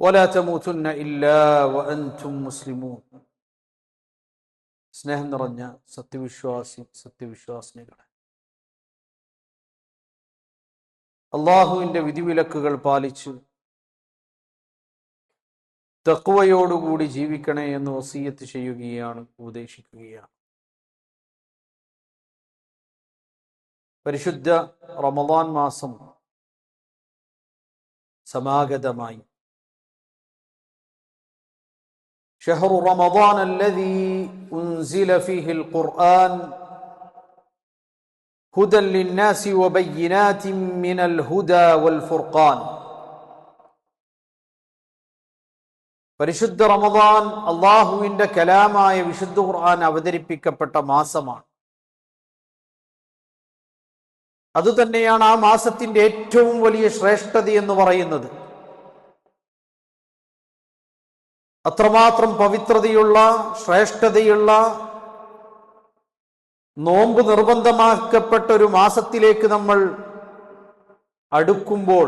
ولا تموتن إلا وأنتم مسلمون സ്നേഹം നിറഞ്ഞ സത്യവിശ്വാസി സത്യവിശ്വാസിനികളെ അള്ളാഹുവിന്റെ വിധിവിലക്കുകൾ പാലിച്ച് തക്കുവയോടുകൂടി ജീവിക്കണേ എന്ന് വസീയത്ത് ചെയ്യുകയാണ് ഉപദേശിക്കുകയാണ് പരിശുദ്ധ റമദാൻ മാസം സമാഗതമായി شهر رمضان الذي أنزل فيه القرآن هدى للناس وبينات من الهدى والفرقان പരിശുദ്ധ റമദാൻ അള്ളാഹുവിന്റെ കലാമായ വിശുദ്ധ ഖുർആൻ അവതരിപ്പിക്കപ്പെട്ട മാസമാണ് അതുതന്നെയാണ് ആ മാസത്തിന്റെ ഏറ്റവും വലിയ ശ്രേഷ്ഠത എന്ന് പറയുന്നത് അത്രമാത്രം പവിത്രതയുള്ള ശ്രേഷ്ഠതയുള്ള നോമ്പ് നിർബന്ധമാക്കപ്പെട്ട ഒരു മാസത്തിലേക്ക് നമ്മൾ അടുക്കുമ്പോൾ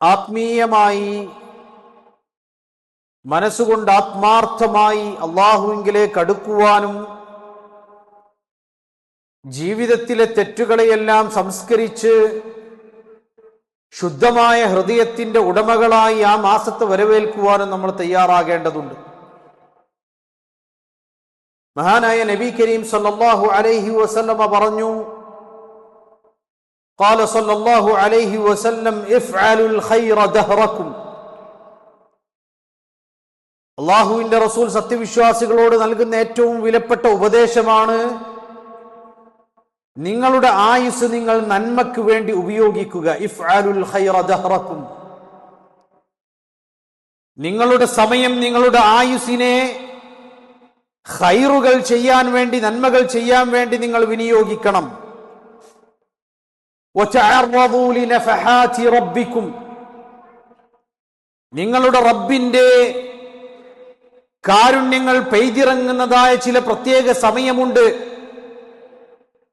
ആത്മീയമായി മനസ്സുകൊണ്ട് ആത്മാർത്ഥമായി അള്ളാഹുവിങ്കിലേക്ക് അടുക്കുവാനും ജീവിതത്തിലെ തെറ്റുകളെയെല്ലാം സംസ്കരിച്ച് ശുദ്ധമായ ഹൃദയത്തിന്റെ ഉടമകളായി ആ മാസത്തെ വരവേൽക്കുവാനും നമ്മൾ തയ്യാറാകേണ്ടതുണ്ട് മഹാനായ നബി കരീം സല്ലല്ലാഹു അലൈഹി വസല്ലമ പറഞ്ഞു قال صلى الله عليه وسلم افعلوا الخير دهركم അള്ളാഹുവിന്റെ റസൂൽ സത്യവിശ്വാസികളോട് നൽകുന്ന ഏറ്റവും വിലപ്പെട്ട ഉപദേശമാണ് നിങ്ങളുടെ ആയുസ് നിങ്ങൾ നന്മക്ക് വേണ്ടി ഉപയോഗിക്കുക. ഇഫ് ആലുൽ ദഹ്റക്കും. നിങ്ങളുടെ സമയം നിങ്ങളുടെ ആയുസിനെ ഹൈറുകൾ ചെയ്യാൻ വേണ്ടി നന്മകൾ ചെയ്യാൻ വേണ്ടി നിങ്ങൾ വിനിയോഗിക്കണം. റബ്ബിക്കും. നിങ്ങളുടെ റബ്ബിന്റെ കാരുണ്യങ്ങൾ പെയ്തിറങ്ങുന്നതായ ചില പ്രത്യേക സമയമുണ്ട്.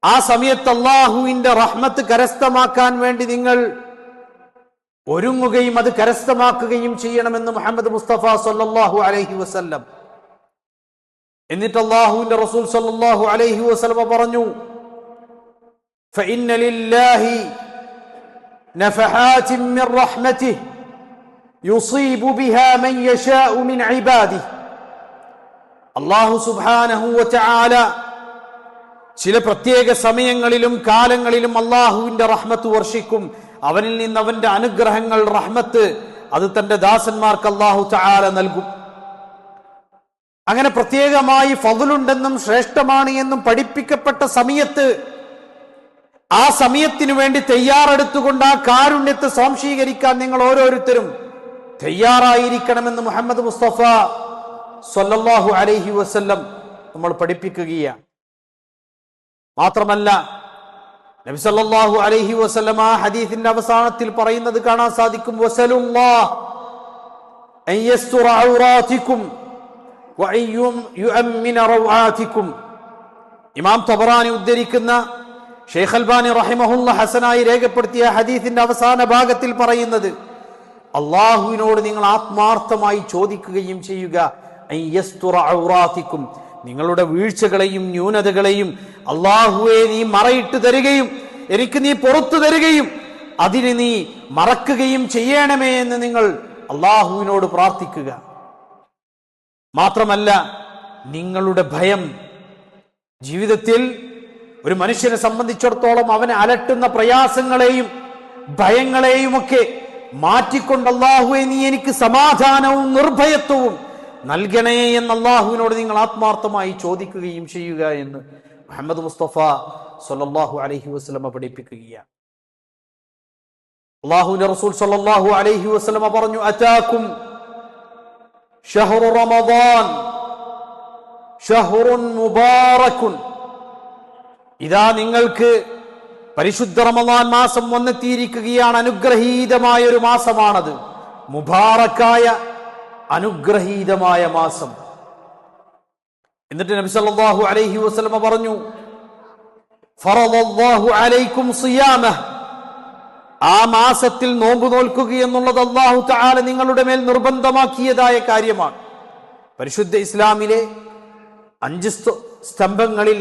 ആ സമയത്ത് അള്ളാഹുവിന്റെ റഹ്മത്ത് കരസ്ഥമാക്കാൻ വേണ്ടി നിങ്ങൾ ഒരുങ്ങുകയും അത് കരസ്ഥമാക്കുകയും ചെയ്യണമെന്ന് മുഹമ്മദ് മുസ്തഫ സല്ലാഹു അലൈഹി വസല്ലം എന്നിട്ട് അള്ളാഹുവിന്റെ റസൂൽ സല്ലാഹു അലൈഹി വസല്ലമ പറഞ്ഞു അള്ളാഹു സുബാനഹു ചാല ചില പ്രത്യേക സമയങ്ങളിലും കാലങ്ങളിലും അള്ളാഹുവിന്റെ റഹ്മത്ത് വർഷിക്കും. അവനിൽ നിന്ന് അവന്റെ അനുഗ്രഹങ്ങൾ റഹ്മത്ത് അത് തന്റെ ദാസന്മാർക്ക് അള്ളാഹു ചാല നൽകും. അങ്ങനെ പ്രത്യേകമായി ഫതുലുണ്ടെന്നും ശ്രേഷ്ഠമാണ് എന്നും പഠിപ്പിക്കപ്പെട്ട സമയത്ത് ആ സമയത്തിനു വേണ്ടി തയ്യാറെടുത്തുകൊണ്ട് ആ കാരുണ്യത്തെ സ്വാംശീകരിക്കാൻ നിങ്ങൾ ഓരോരുത്തരും തയ്യാറായിരിക്കണമെന്ന് മുഹമ്മദ് മുസ്തഫ സല്ലല്ലാഹു അലൈഹി വസ്ല്ലം നമ്മൾ പഠിപ്പിക്കുകയാണ്. മാത്രമല്ല നബിസല്ലാഹു അലൈഹി വസല്ലം ആ ഹദീഫിന്റെ അവസാനത്തിൽ പറയുന്നത് കാണാൻ സാധിക്കും ഇമാം തബറാനി ഉദ്ധരിക്കുന്ന ഷെയ്ഖ് അൽബാനി റഹിമഹുല്ല ഹസനായി രേഖപ്പെടുത്തിയ ഹദീഫിന്റെ അവസാന ഭാഗത്തിൽ പറയുന്നത് അള്ളാഹുവിനോട് നിങ്ങൾ ആത്മാർത്ഥമായി ചോദിക്കുകയും ചെയ്യുക നിങ്ങളുടെ വീഴ്ചകളെയും ന്യൂനതകളെയും അള്ളാഹുവെ നീ മറയിട്ട് തരികയും എനിക്ക് നീ പുറത്തു തരികയും അതിന് നീ മറക്കുകയും ചെയ്യണമേ എന്ന് നിങ്ങൾ അള്ളാഹുവിനോട് പ്രാർത്ഥിക്കുക. മാത്രമല്ല നിങ്ങളുടെ ഭയം ജീവിതത്തിൽ ഒരു മനുഷ്യനെ സംബന്ധിച്ചിടത്തോളം അവനെ അലട്ടുന്ന പ്രയാസങ്ങളെയും ഭയങ്ങളെയും ഒക്കെ മാറ്റിക്കൊണ്ട് അള്ളാഹുവെ നീ എനിക്ക് സമാധാനവും നിർഭയത്വവും നൽകണേ എന്ന് അള്ളാഹുവിനോട് നിങ്ങൾ ആത്മാർത്ഥമായി ചോദിക്കുകയും ചെയ്യുക എന്ന് മുഹമ്മദ് മുസ്തഫ സൊല്ലാഹു അലഹി വസ്ലമ പഠിപ്പിക്കുകയാണ്. അള്ളാഹുവിന്റെ റസൂൽ സല്ലാഹു അലൈഹി വസ്ലമ പറഞ്ഞു അതാക്കും ഷഹ്റു റമദാൻ ഷഹ്റുൻ മുബാറക്കുൻ ഇതാ നിങ്ങൾക്ക് പരിശുദ്ധ റമദാൻ മാസം വന്നെത്തിയിരിക്കുകയാണ് അനുഗ്രഹീതമായ ഒരു മാസമാണത്. മുബാറക്കായ അനുഗ്രഹീതമായ മാസം. എന്നിട്ട് നബി സല്ലല്ലാഹു അലൈഹി വസല്ലമ പറഞ്ഞു ഫറദല്ലാഹു അലൈക്കും സിയാമ. ആ മാസത്തിൽ നോമ്പ് നോൽക്കുക എന്നുള്ളത് അള്ളാഹു തആല നിങ്ങളുടെ മേൽ നിർബന്ധമാക്കിയതായ കാര്യമാണ്. പരിശുദ്ധ ഇസ്ലാമിലെ അഞ്ച് സ്തംഭങ്ങളിൽ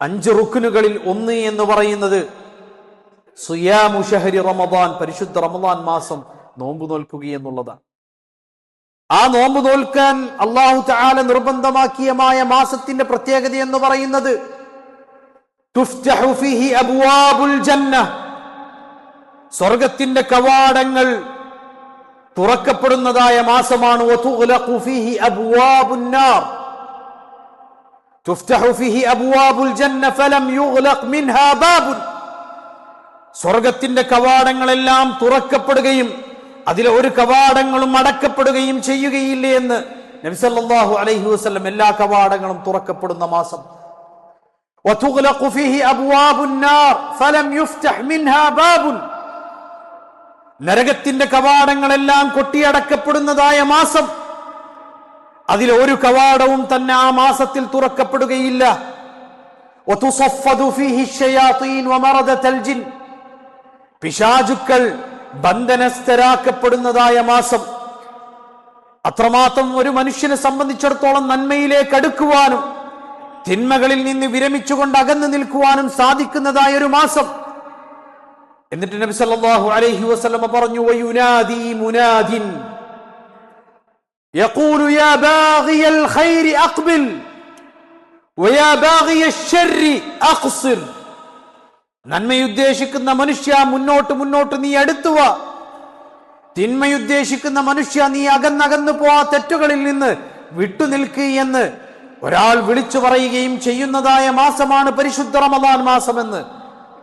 അഞ്ച് റുക്കുനുകളിൽ ഒന്ന് എന്ന് പറയുന്നത് സുയാമുഷഹരി റമദാൻ പരിശുദ്ധ റമദാൻ മാസം നോമ്പ് നോൽക്കുക എന്നുള്ളതാണ്. ആ നോമ്പ് നോൽക്കാൻ അള്ളാഹു തആല നിർബന്ധമാക്കിയമായ മാസത്തിന്റെ പ്രത്യേകത എന്ന് പറയുന്നത് സ്വർഗത്തിന്റെ കവാടങ്ങൾ തുറക്കപ്പെടുന്നതായ മാസമാണ്. സ്വർഗത്തിന്റെ കവാടങ്ങളെല്ലാം തുറക്കപ്പെടുകയും അതിലെ ഒരു കവാടങ്ങളും അടക്കപ്പെടുകയും ചെയ്യുകയില്ലേ എന്ന് നബിസല്ലാഹു അലൈഹി വസ്ലം എല്ലാ കവാടങ്ങളും തുറക്കപ്പെടുന്ന മാസം. നരകത്തിന്റെ കവാടങ്ങളെല്ലാം കൊട്ടിയടക്കപ്പെടുന്നതായ മാസം. അതിലെ ഒരു കവാടവും തന്നെ ആ മാസത്തിൽ തുറക്കപ്പെടുകയില്ല. പിശാചുക്കൾ ബന്ധനസ്ഥരാക്കപ്പെടുന്നതായ മാസം അത്രമാത്രം ഒരു മനുഷ്യനെ സംബന്ധിച്ചിടത്തോളം നന്മയിലേക്ക് അടുക്കുവാനും തിന്മകളിൽ നിന്ന് വിരമിച്ചുകൊണ്ട് അകന്നു നിൽക്കുവാനും സാധിക്കുന്നതായ ഒരു മാസം. എന്നിട്ട് നബി സല്ലല്ലാഹു അലൈഹി വസല്ലമ പറഞ്ഞു വയുനാദി മുനാദിൻ. യഖൂലു യാ ബാഗിയൽ ഖൈരി അഖ്ബിൽ വയാ ബാഗിയൽ ശർരി അഖ്സിർ. നന്മയുദ്ദേശിക്കുന്ന മനുഷ്യ മുന്നോട്ട് മുന്നോട്ട് നീ എടുത്തുവ തിന്മയുദ്ദേശിക്കുന്ന മനുഷ്യ നീ അകന്നകന്നു പോവാ തെറ്റുകളിൽ നിന്ന് വിട്ടുനിൽക്കുക എന്ന് ഒരാൾ വിളിച്ചു പറയുകയും ചെയ്യുന്നതായ മാസമാണ് പരിശുദ്ധ റമദാൻ മാസമെന്ന്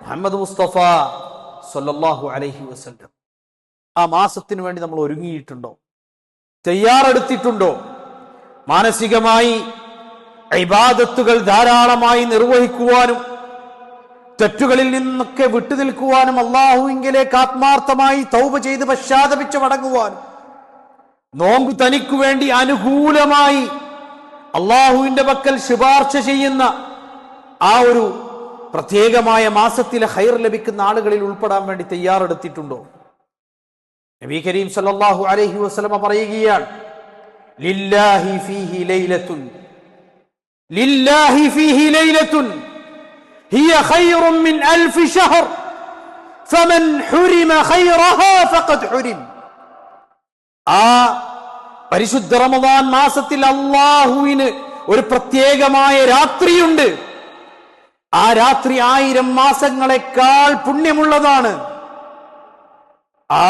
മുഹമ്മദ് മുസ്തഫ സല്ലല്ലാഹു അലഹി വസല്ലം. ആ മാസത്തിന് വേണ്ടി നമ്മൾ ഒരുങ്ങിയിട്ടുണ്ടോ? തയ്യാറെടുത്തിട്ടുണ്ടോ? മാനസികമായി ഇബാദത്തുകൾ ധാരാളമായി നിർവഹിക്കുവാനും തെറ്റുകളിൽ നിന്നൊക്കെ വിട്ടുനിൽക്കുവാനും അള്ളാഹുവിങ്കിലേക്ക് ആത്മാർത്ഥമായി തൗബ ചെയ്ത് പശ്ചാത്തപിച്ച് മടങ്ങുവാനും. നോമ്പ് തനിക്കു വേണ്ടി അനുകൂലമായി അള്ളാഹുവിന്റെ പക്കൽ ശുപാർശ ചെയ്യുന്ന ആ ഒരു പ്രത്യേകമായ മാസത്തിലെ ഹൈർ ലഭിക്കുന്ന ആളുകളിൽ ഉൾപ്പെടാൻ വേണ്ടി തയ്യാറെടുത്തിട്ടുണ്ടോ? നബി കരീം സല്ലാഹു അലഹി വസ്ലമ പറയുകയാണ് ലില്ലാഹി ഫീഹി ലൈലത്തുൻ ലില്ലാഹി ഫീഹി ലൈലത്തുൻ ഹിയ خير من ألف شهر. فمن حرم خيرها فقد حرم. ആ പരിശുദ്ധ റമദാൻ മാസത്തിൽ അള്ളാഹുവിന് ഒരു പ്രത്യേകമായ രാത്രിയുണ്ട്. ആ രാത്രി ആയിരം മാസങ്ങളെക്കാൾ പുണ്യമുള്ളതാണ്. ആ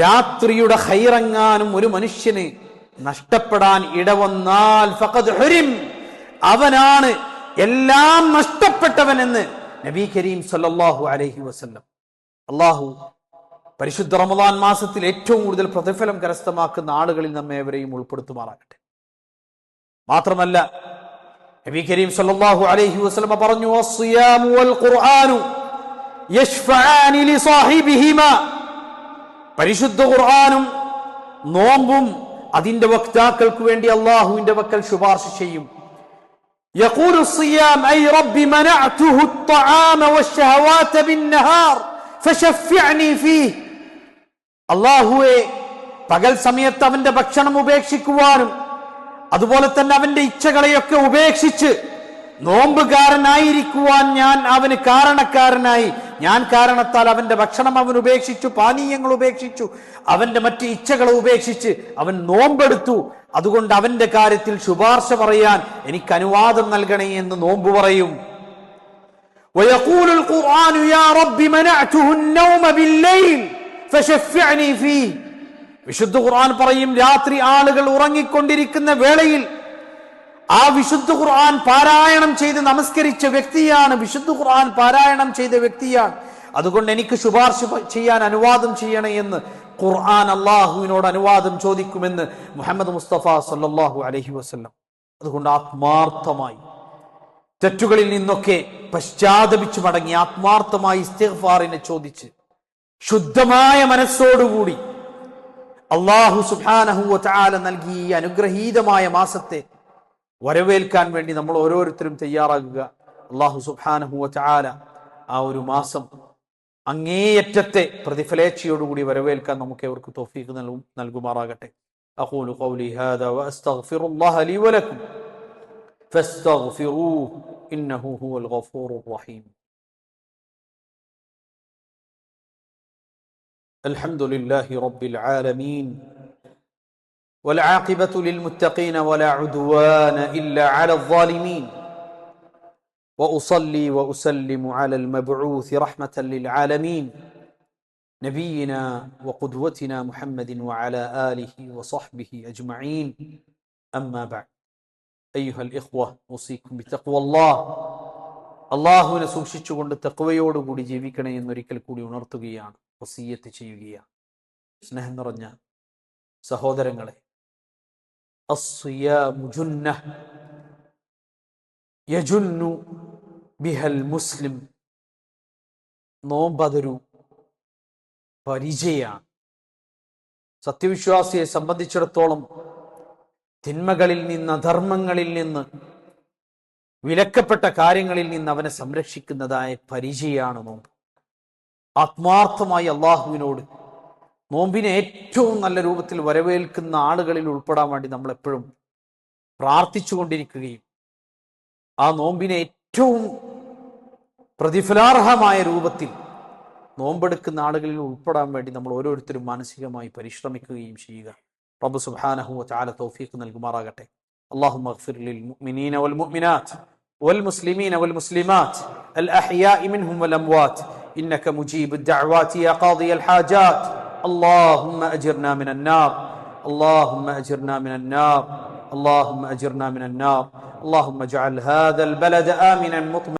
രാത്രിയുടെ ഹൈറങ്ങാനും ഒരു മനുഷ്യന് നഷ്ടപ്പെടാൻ ഇടവന്നാൽ ഫഖദ് ഹരിം. അവനാണ് എല്ലാം നഷ്ടപ്പെട്ടവനെന്ന് നബി കരീം സല്ലാഹു അലഹി വസ്ല്ലം. അള്ളാഹു പരിശുദ്ധ റമദാൻ മാസത്തിൽ ഏറ്റവും കൂടുതൽ പ്രതിഫലം കരസ്ഥമാക്കുന്ന ആളുകളിൽ നമ്മെ എവരെയും ഉൾപ്പെടുത്തുമാറാകട്ടെ. മാത്രമല്ല നബി കരീം സല്ലല്ലാഹു അലൈഹി വസല്ലം പറഞ്ഞു "അസ്സിയാമു വൽ യശ്ഫആനി പരിശുദ്ധ ഖുർആനും നോമ്പും അതിന്റെ വക്താക്കൾക്ക് വേണ്ടി അള്ളാഹുവിന്റെ വക്കൽ ശുപാർശ ചെയ്യും. يقول الصيام أي رب منعته الطعام والشهوات بالنهار فشفعني فيه അള്ളാഹുവെ പകൽ സമയത്ത് അവന്റെ ഭക്ഷണം ഉപേക്ഷിക്കുവാനും അതുപോലെ തന്നെ അവന്റെ ഇച്ഛകളെയൊക്കെ ഉപേക്ഷിച്ച് നോമ്പുകാരനായിരിക്കുവാൻ ഞാൻ അവന് കാരണക്കാരനായി ഞാൻ കാരണത്താൽ അവന്റെ ഭക്ഷണം അവൻ ഉപേക്ഷിച്ചു പാനീയങ്ങൾ ഉപേക്ഷിച്ചു അവന്റെ മറ്റ് ഇച്ഛകളെ ഉപേക്ഷിച്ച് അവൻ നോമ്പെടുത്തു. അതുകൊണ്ട് അവന്റെ കാര്യത്തിൽ ശുപാർശ പറയാൻ എനിക്ക് അനുവാദം നൽകണേ എന്ന് നോമ്പ് പറയും. വിശുദ്ധ ഖുർആൻ പറയും രാത്രി ആളുകൾ ഉറങ്ങിക്കൊണ്ടിരിക്കുന്ന വേളയിൽ ആ വിശുദ്ധ ഖുർആൻ പാരായണം ചെയ്ത് നമസ്കരിച്ച വ്യക്തിയാണ് വിശുദ്ധ ഖുർആൻ പാരായണം ചെയ്ത വ്യക്തിയാണ്. അതുകൊണ്ട് എനിക്ക് ശുപാർശ ചെയ്യാൻ അനുവാദം ചെയ്യണേ എന്ന് ഖുർആൻ അള്ളാഹുവിനോട് അനുവാദം ചോദിക്കുമെന്ന് മുഹമ്മദ് മുസ്തഫ സല്ലല്ലാഹു അലഹി വസല്ലം. അതുകൊണ്ട് ആത്മാർത്ഥമായി തെറ്റുകളിൽ നിന്നൊക്കെ പശ്ചാത്തപിച്ചു മടങ്ങി ആത്മാർത്ഥമായി ഇസ്തിഗ്ഫാറിനെ ചോദിച്ച് ശുദ്ധമായ മനസ്സോടുകൂടി അള്ളാഹു സുബാനഹുവ ചാല നൽകി അനുഗ്രഹീതമായ മാസത്തെ വരവേൽക്കാൻ വേണ്ടി നമ്മൾ ഓരോരുത്തരും തയ്യാറാകുക അള്ളാഹു സുബാനഹുവ ചാല ആ ഒരു മാസം അങ്ങേയറ്റത്തെ പ്രതിഫലേച്ഛയോടുകൂടി വരവേൽക്കാൻ നമുക്ക് അവർക്ക് തോഫീക്ക് നൽകും നൽകുമാറാകട്ടെ أقول قولي هذا وأستغفر الله لي ولكم فاستغفروه إنه هو الغفور الرحيم الحمد لله رب العالمين والعاقبة للمتقين ولا عدوان إلا على الظالمين وأصلي وأسلم على المبعوث رحمة للعالمين نبينا وقدوتنا محمد وعلى آله وصحبه أجمعين أما بعد أيها الإخوة أوصيكم بتقوى الله അള്ളാഹുവിനെ സൂക്ഷിച്ചുകൊണ്ട് തെക്കുവയോടുകൂടി ജീവിക്കണേ എന്നൊരിക്കൽ കൂടി ഉണർത്തുകയാണ് വസീയത്ത് ചെയ്യുകയാണ് സ്നേഹം നിറഞ്ഞ സഹോദരങ്ങളെ അസ്സിയാമു ജുന്നഹ് യജുന്നു ബിഹൽ മുസ്ലിം നോമ്പതൊരു പരിചയാണ് സത്യവിശ്വാസിയെ സംബന്ധിച്ചിടത്തോളം തിന്മകളിൽ നിന്ന് അധർമ്മങ്ങളിൽ നിന്ന് വിലക്കപ്പെട്ട കാര്യങ്ങളിൽ നിന്ന് അവനെ സംരക്ഷിക്കുന്നതായ പരിചയമാണ് നോമ്പ്. ആത്മാർത്ഥമായി അള്ളാഹുവിനോട് നോമ്പിനെ ഏറ്റവും നല്ല രൂപത്തിൽ വരവേൽക്കുന്ന ആളുകളിൽ ഉൾപ്പെടാൻ വേണ്ടി നമ്മൾ എപ്പോഴും പ്രാർത്ഥിച്ചുകൊണ്ടിരിക്കുകയും ആ നോമ്പിനെ ഏറ്റവും പ്രതിഫലാർഹമായ രൂപത്തിൽ നോമ്പെടുക്കുന്ന ആളുകളിൽ ഉൾപ്പെടാൻ വേണ്ടി നമ്മൾ ഓരോരുത്തരും മാനസികമായി പരിശ്രമിക്കുകയും ചെയ്യുക റബ്ബ് സുബ്ഹാനഹു വതആല തൗഫീഖ് നൽകുമാറാകട്ടെ اللهم اغفر للمؤمنين والمؤمنات والمسلمين والمسلمات الأحياء منهم والأموات إنك مجيب الدعوات يا قاضي الحاجات اللهم أجرنا من النار. اللهم أجرنا من النار. اللهم أجرنا من النار. اللهم اجعل هذا البلد آمنا مطمئنا.